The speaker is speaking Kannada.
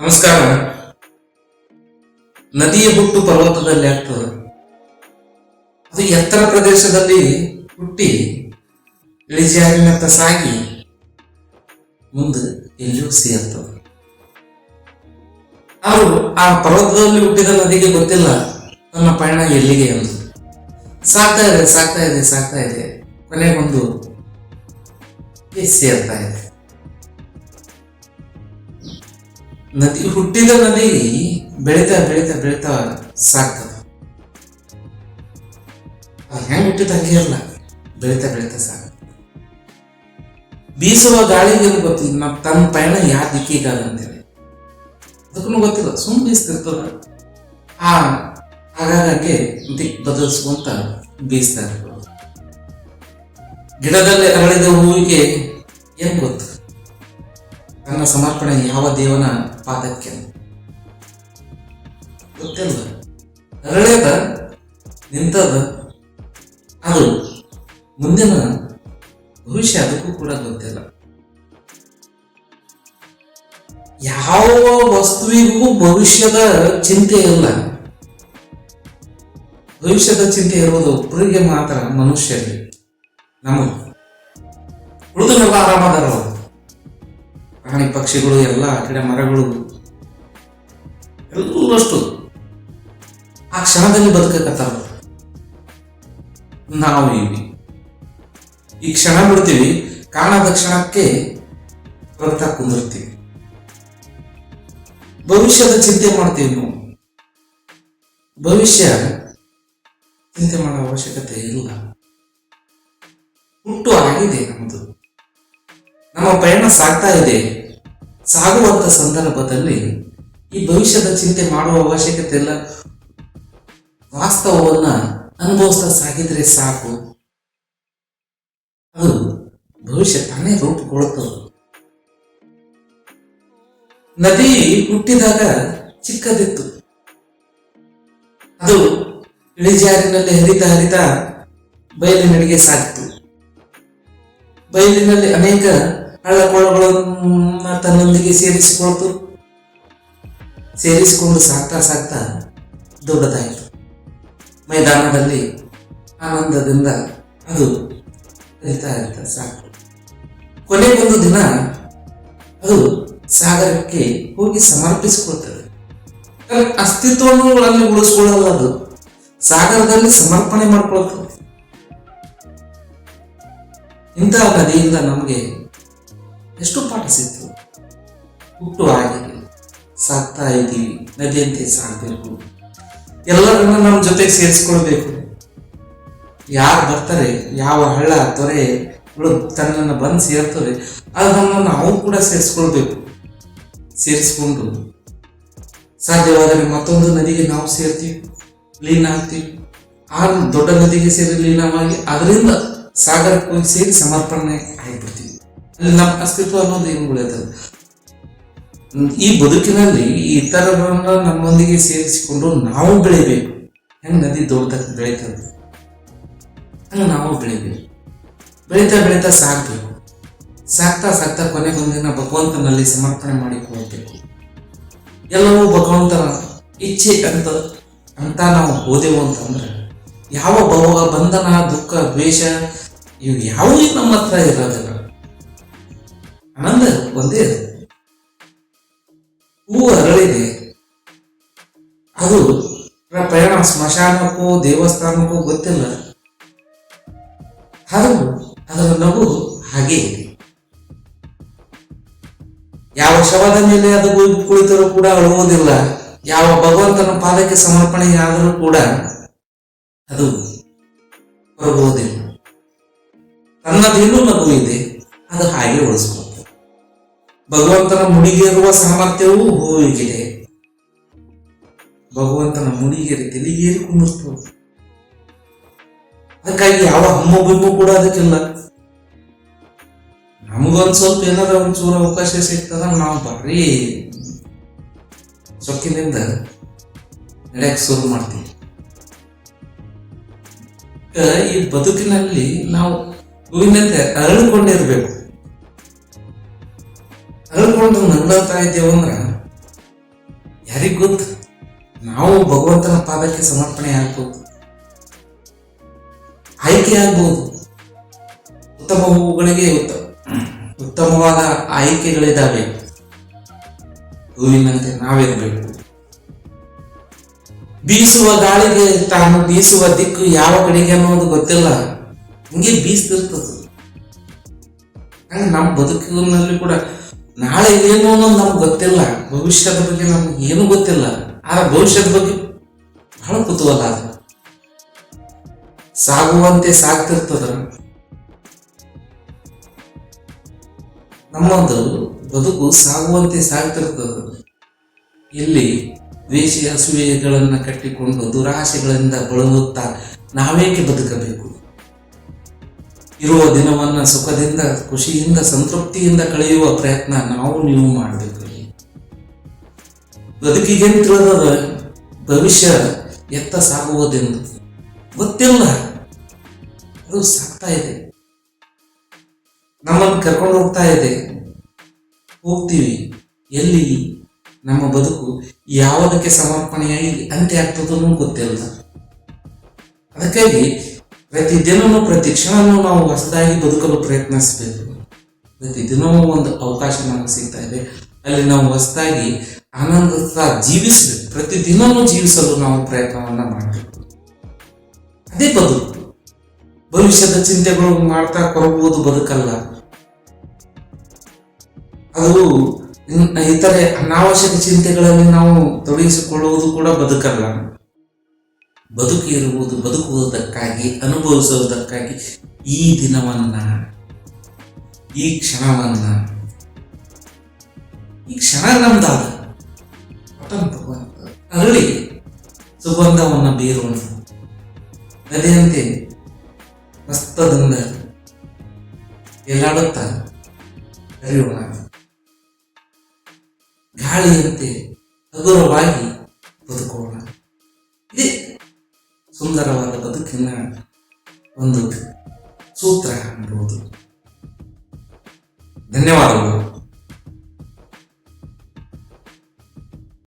ನಮಸ್ಕಾರ. ನದಿಯ ಹುಟ್ಟು ಪರ್ವತದಲ್ಲಿ ಆಗ್ತದೆ. ಅದು ಎತ್ತರ ಪ್ರದೇಶದಲ್ಲಿ ಹುಟ್ಟಿ ಇಳಿಜಾರಿನತ್ತ ಸಾಗಿ ಮುಂದೆ ಎಲ್ಲಿಯೂ ಸೇರ್ತದೆ. ಅವರು ಆ ಪರ್ವತದಲ್ಲಿ ಹುಟ್ಟಿದ ನದಿಗೆ ಗೊತ್ತಿಲ್ಲ. ನನ್ನ ಪಯಣ ಎಲ್ಲಿಗೆ ಎಂದು. ಸಾಕ್ತಾ ಇದೆ ಸಾಕ್ತಾ ಇದೆ ಸಾಕ್ತಾ ಇದೆ. ಕೊನೆಗೊಂದು ಸೇರ್ತಾ ಇದೆ. ನದಿ ಹುಟ್ಟಿದ ನದಿ ಬೆಳಿತಾ ಬೆಳೀತಾ ಬೆಳಿತಾ ಸಾಕ್ತದ ಹೆಂಗ್ ಹುಟ್ಟಿದ ಹಂಗೆ ಇರಲ್ಲ, ಬೆಳಿತಾ ಬೆಳೀತಾ ಸಾಕ ಬೀಸುವ ಗಾಳಿಗೆ ಗೊತ್ತಿಲ್ಲ ನಮ್ಮ ತನ್ನ ಪಯಣ ಯಾವ ದಿಕ್ಕಿಗಾಗ ಅಂತೇಳಿ. ಅದಕ್ಕೂ ಗೊತ್ತಿಲ್ಲ ಸುಮ್ಮನೆ ಬೀಸ್ತಿರ್ತದ. ಆ ಹಾಗಾಗಿ ದಿಕ್ ಬದಲಿಸ್ಕೊಂತ ಬೀಸ್ತಾ ಇರ್ತದೆ ಗಿಡದಲ್ಲಿ ಅರಳಿದ ಹೂವಿಗೆ ಏನ್ ಗೊತ್ತು? ತನ್ನ ಸಮರ್ಪಣೆ ಯಾವ ದೇವನ ಪಾದಕ್ಕೆ. ಗೊತ್ತಿಲ್ಲ ಅರಳ್ಯದ ನಿಂತದ? ಅದು ಮುಂದಿನ ಭವಿಷ್ಯ ಅದಕ್ಕೂ ಕೂಡ ಗೊತ್ತಿಲ್ಲ. ಯಾವ ವಸ್ತುವಿಗೂ ಭವಿಷ್ಯದ ಚಿಂತೆ ಇಲ್ಲ. ಭವಿಷ್ಯದ ಚಿಂತೆ ಇರುವುದು ಒಬ್ಬರಿಗೆ ಮಾತ್ರ ಮನುಷ್ಯರಿಗೆ. ನಮಗೆ ಉಳಿದು ಆರಾಮದಾರ ಅವರು ಪ್ರಾಣಿ ಪಕ್ಷಿಗಳು, ಎಲ್ಲ ಗಿಡ ಮರಗಳು ಎಲ್ಲಷ್ಟು ಆ ಕ್ಷಣದಲ್ಲಿ ಬದುಕಕತ್ತಾರ. ನಾವು ಇವಿ ಈ ಕ್ಷಣ ಬಿಡ್ತೀವಿ, ಕಾಣದ ಕ್ಷಣಕ್ಕೆ ಬರ್ತಾ ಕುಂದಿರ್ತೀವಿ. ಭವಿಷ್ಯದ ಚಿಂತೆ ಮಾಡ್ತೀವಿ ನಾವು. ಭವಿಷ್ಯ ಚಿಂತೆ ಮಾಡೋ ಅವಶ್ಯಕತೆ ಇಲ್ಲ. ಹುಟ್ಟು ಆಗಿದೆ ನಮ್ಮದು ನಮ್ಮ ಪಯಣ ಸಾಗ್ತಾ ಇದೆ. ಸಾಗುವಂತ ಸಂದರ್ಭದಲ್ಲಿ ಈ ಭವಿಷ್ಯದ ಚಿಂತೆ ಮಾಡುವ ಅವಶ್ಯಕತೆ ಇಲ್ಲ. ವಾಸ್ತವವನ್ನ ಅನುಭವಿಸ್ತಾ ಸಾಗಿದ್ರೆ ಸಾಕು. ಅದು ಭವಿಷ್ಯ ತಾನೇ ರೂಪುಗೊಳ್ಳುತ್ತದೆ. ನದಿ ಹುಟ್ಟಿದಾಗ ಚಿಕ್ಕದಿತ್ತು. ಅದು ಇಳಿಜಾರಿನಲ್ಲಿ ಹರಿತ ಹರಿತ ಬಯಲಿನಡೆಗೆ ಸಾಗಿತು ಬಯಲಿನಲ್ಲಿ ಅನೇಕ ಹಳ್ಳಕೊಳ್ಳಗಳನ್ನು ತನ್ನೊಂದಿಗೆ ಸೇರಿಸಿಕೊಳ್ತು. ಸೇರಿಸಿಕೊಂಡು ಸಾಕ್ತಾ ಸಾಕ್ತಾ ದೊಡ್ಡದಾಯಿತು. ಮೈದಾನದಲ್ಲಿ ಆನಂದದಿಂದ ಅದು ಕಲಿತಾ ಹರಿತಾ ಸಾಕು. ಕೊನೆಗೊಂದು ದಿನ ಅದು ಸಾಗರಕ್ಕೆ ಹೋಗಿ ಸಮರ್ಪಿಸಿಕೊಳ್ತದೆ. ಅಸ್ತಿತ್ವವನ್ನು ಅಲ್ಲಿ ಉಳಿಸ್ಕೊಳ್ಳಲ್ಲ ಅದು. ಸಾಗರದಲ್ಲಿ ಸಮರ್ಪಣೆ ಮಾಡಿಕೊಳ್ತದೆ. ಇಂತಹ ನದಿಯಿಂದ ನಮಗೆ ಎಷ್ಟು ಪಾಠ ಸಿಕ್ತು. ಹುಟ್ಟು ಆಗಿದೆ ಸಾಕ್ತಾ ಇದ್ದೀವಿ. ನದಿಯಂತೆ ಸಾಗಬೇಕು ಎಲ್ಲರನ್ನ ನಮ್ಮ ಜೊತೆಗೆ ಸೇರಿಸ್ಕೊಳ್ಬೇಕು. ಯಾರು ಬರ್ತಾರೆ, ಯಾವ ಹಳ್ಳ ತೊರೆ ತನ್ನನ್ನು ಬಂದು ಸೇರ್ತವೆ ಅದನ್ನು ನಾವು ಕೂಡ ಸೇರಿಸ್ಕೊಳ್ಬೇಕು. ಸೇರಿಸ್ಕೊಂಡು ಸಾಧ್ಯವಾದರೆ ಮತ್ತೊಂದು ನದಿಗೆ ನಾವು ಸೇರ್ತೀವಿ, ಲೀನ್ ಆಗ್ತೀವಿ. ಆ ದೊಡ್ಡ ನದಿಗೆ ಸೇರಿ ಲೀನವಾಗಿ, ಅದರಿಂದ ಸಾಗರಕ್ಕೆ ಹೋಗಿ ಸೇರಿ ಸಮರ್ಪಣೆ ಆಗಿಬಿಡ್ತೀವಿ. ನಮ್ಮ ಅಸ್ತಿತ್ವ ಅನ್ನೋದು ಏನು ಉಳಿಯುತ್ತದೆ ಈ ಬದುಕಿನಲ್ಲಿ ಇತರರನ್ನ ನಮ್ಮೊಂದಿಗೆ ಸೇರಿಸಿಕೊಂಡು ನಾವು ಬೆಳಿಬೇಕು. ಹೆಂಗೆ ನದಿ ದೊಡ್ಡ ಬೆಳೀತದೆ? ಹಂಗೆ ನಾವು ಬೆಳಿಬೇಕು. ಬೆಳೀತಾ ಬೆಳೀತಾ ಸಾಕ್ಬೇಕು. ಸಾಕ್ತಾ ಸಾಕ್ತಾ ಕೊನೆಗೊಂದಿನ ಭಗವಂತನಲ್ಲಿ ಸಮರ್ಪಣೆ ಮಾಡಿಕೊಳ್ಬೇಕು ಎಲ್ಲವೂ ಭಗವಂತನ ಇಚ್ಛೆ ಅಂತ ಅಂತ ನಾವು ಓದೆವು ಅಂತಂದ್ರೆ, ಯಾವ ಭವ ಬಂಧನ, ದುಃಖ, ದ್ವೇಷ, ಇವು ಯಾವುದೇ ನಮ್ಮ ಹತ್ರ ಇರೋದಿಲ್ಲ. ಆನಂದ ಒಂದೇ. ಹೂವು ಅರಳಿದೆ ಅದು ಪ್ರಯಾಣ ಸ್ಮಶಾನಕ್ಕೂ, ದೇವಸ್ಥಾನಕ್ಕೂ ಗೊತ್ತಿಲ್ಲ. ಅದು ಅದರ ನಗು ಹಾಗೆ ಇದೆ. ಯಾವ ಶವದ ಮೇಲೆ ಅದು ಕುಳಿತರೂ ಕೂಡ ಅಳುವುದಿಲ್ಲ. ಯಾವ ಭಗವಂತನ ಪಾದಕ್ಕೆ ಸಮರ್ಪಣೆಯಾದರೂ ಕೂಡ ಅದು ಹೊರಗುವುದಿಲ್ಲ. ತನ್ನದೇನೂ ನಗು ಇದೆ, ಅದು ಹಾಗೆ ಉಳಿಸ್ಕೊಳ್ತದೆ ಭಗವಂತನ ಮುಡಿಗೇರುವ ಸಾಮರ್ಥ್ಯವೂ ಹೂವಿಗಿದೆ ಭಗವಂತನ ಮುಡಿಗೇರಿ ತಲೆಗೇರಿ ಕುಂದಿರ್ತದೆ. ಅದಕ್ಕಾಗಿ ಯಾವ ಹಮ್ಮು ಬಿಮ್ಮು ಕೂಡ ಅದಕ್ಕಿಲ್ಲ. ನಮಗೊಂದ್ ಸ್ವಲ್ಪ ಏನಾರ ಒಂಚೂರು ಅವಕಾಶ ಸಿಗ್ತದ ನಾವು ಬರ್ರಿ. ಸೊಕ್ಕಿನಿಂದ ನಡೆಯಕ್ ಶುರು ಮಾಡ್ತೀವಿ. ಈ ಬದುಕಿನಲ್ಲಿ ನಾವು ಹೂವಿನಂತೆ ಅರಳಿಕೊಂಡಿರ್ಬೇಕು. ಅರಳ್ಕೊಂಡು ನಗ್ಲಾತಾ ಇದ್ದೇವೆ ಅಂದ್ರೆ ಯಾರಿಗ್ ಗೊತ್ತು? ನಾವು ಭಗವಂತನ ಪಾದಕ್ಕೆ ಸಮರ್ಪಣೆ ಆಗ್ಬೋದು. ಆಯ್ಕೆ ಆಗ್ಬೋದು. ಉತ್ತಮ ಹೂವುಗಳಿಗೆ ಉತ್ತ- ಉತ್ತಮವಾದ ಆಯ್ಕೆಗಳಿದ್ದಾವೆ ಹೂವಿನಂತೆ ನಾವಿರಬೇಕು. ಬೀಸುವ ಗಾಳಿಗೆ ತಾನು ಬೀಸುವ ದಿಕ್ಕು ಯಾವ ಕಡೆಗೆ ಅನ್ನೋದು ಗೊತ್ತಿಲ್ಲ. ಹಿಂಗೆ ಬೀಸ್ತಿರ್ತದೆ. ನಮ್ಮ ಬದುಕಿನಲ್ಲಿ ಕೂಡ ನಾಳೆ ಏನು ಅನ್ನೋದು ನಮ್ಗೆ ಗೊತ್ತಿಲ್ಲ. ಭವಿಷ್ಯದ ಬಗ್ಗೆ ನಮ್ಗೆ ಏನು ಗೊತ್ತಿಲ್ಲ. ಆದ್ರೆ ಭವಿಷ್ಯದ ಬಗ್ಗೆ ಬಹಳ ಕುತೂಹಲ ಅದು. ಸಾಗುವಂತೆ ಸಾಗ್ತಿರ್ತದ. ನಮ್ಮದು ಬದುಕು ಸಾಗುವಂತೆ ಸಾಗ್ತಿರ್ತದ. ಇಲ್ಲಿ ದ್ವೇಷ ಅಸೂಯೆಗಳನ್ನು ಕಟ್ಟಿಕೊಂಡು ದುರಾಶೆಗಳಿಂದ ಬಳಲುತ್ತಾ ನಾವೇಕೆ ಬದುಕಬೇಕು? ಇರುವ ದಿನವನ್ನ ಸುಖದಿಂದ, ಖುಷಿಯಿಂದ, ಸಂತೃಪ್ತಿಯಿಂದ ಕಳೆಯುವ ಪ್ರಯತ್ನ ನಾವು ನೀವು ಮಾಡಬೇಕು. ಬದುಕಿಗೆ ತಿಳಿದದ? ಭವಿಷ್ಯ ಎತ್ತ ಸಾಗುವುದೆಂದು. ಗೊತ್ತಿಲ್ಲ. ಅದು ಸಾಗ್ತಾ ಇದೆ. ನಮ್ಮನ್ನು ಕರ್ಕೊಂಡು ಹೋಗ್ತಾ ಇದೆ. ಹೋಗ್ತೀವಿ. ಎಲ್ಲಿ? ನಮ್ಮ ಬದುಕು ಯಾವುದಕ್ಕೆ ಸಮರ್ಪಣೆಯಾಗಿ ಅಂತ್ಯ ಆಗ್ತದೂ ಗೊತ್ತಿಲ್ಲ. ಅದಕ್ಕಾಗಿ ಪ್ರತಿ ದಿನವೂ ಪ್ರತಿ ಕ್ಷಣವೂ ನಾವು ಹೊಸದಾಗಿ ಬದುಕಲು ಪ್ರಯತ್ನಿಸಬೇಕು. ಪ್ರತಿ ದಿನವೂ ಒಂದು ಅವಕಾಶ ನಮಗೆ ಸಿಗ್ತಾ ಇದೆ. ಅಲ್ಲಿ ನಾವು ಹೊಸದಾಗಿ ಆನಂದ ಜೀವಿಸಬೇಕು ಪ್ರತಿ ದಿನವೂ ಜೀವಿಸಲು ನಾವು ಪ್ರಯತ್ನವನ್ನು ಮಾಡಬೇಕು. ಅದೇ ಬದುಕು. ಭವಿಷ್ಯದ ಚಿಂತೆಗಳು ಮಾಡ್ತಾ ಕೊರಗುವುದು ಬದುಕಲ್ಲ. ಅದು ಇತರೆ ಅನಾವಶ್ಯಕ ಚಿಂತೆಗಳಲ್ಲಿ ನಾವು ತೊಡಗಿಸಿಕೊಳ್ಳುವುದು ಕೂಡ ಬದುಕಲ್ಲ. ಬದುಕು ಇರುವುದು, ಬದುಕುವುದಕ್ಕಾಗಿ, ಅನುಭವಿಸುವುದಕ್ಕಾಗಿ ಈ ದಿನವನ್ನ ಈ ಕ್ಷಣವನ್ನ ಈ ಕ್ಷಣ ನಮ್ದಾದ ಅರಳಿ ಸುಗಂಧವನ್ನು ಬೀರೋಣ ನದಿಯಂತೆ ಹಸ್ತದಿಂದ ಎಲ್ಲಾಡುತ್ತಾ ಹರಿಯೋಣ. ಗಾಳಿಯಂತೆ ಹಗುರವಾಗಿ ಬದುಕೋಣ. ಸುಂದರವಾದ ಬದುಕಿನ ಒಂದು ಸೂತ್ರ ಅನ್ಬೋದು ಧನ್ಯವಾದಗಳು.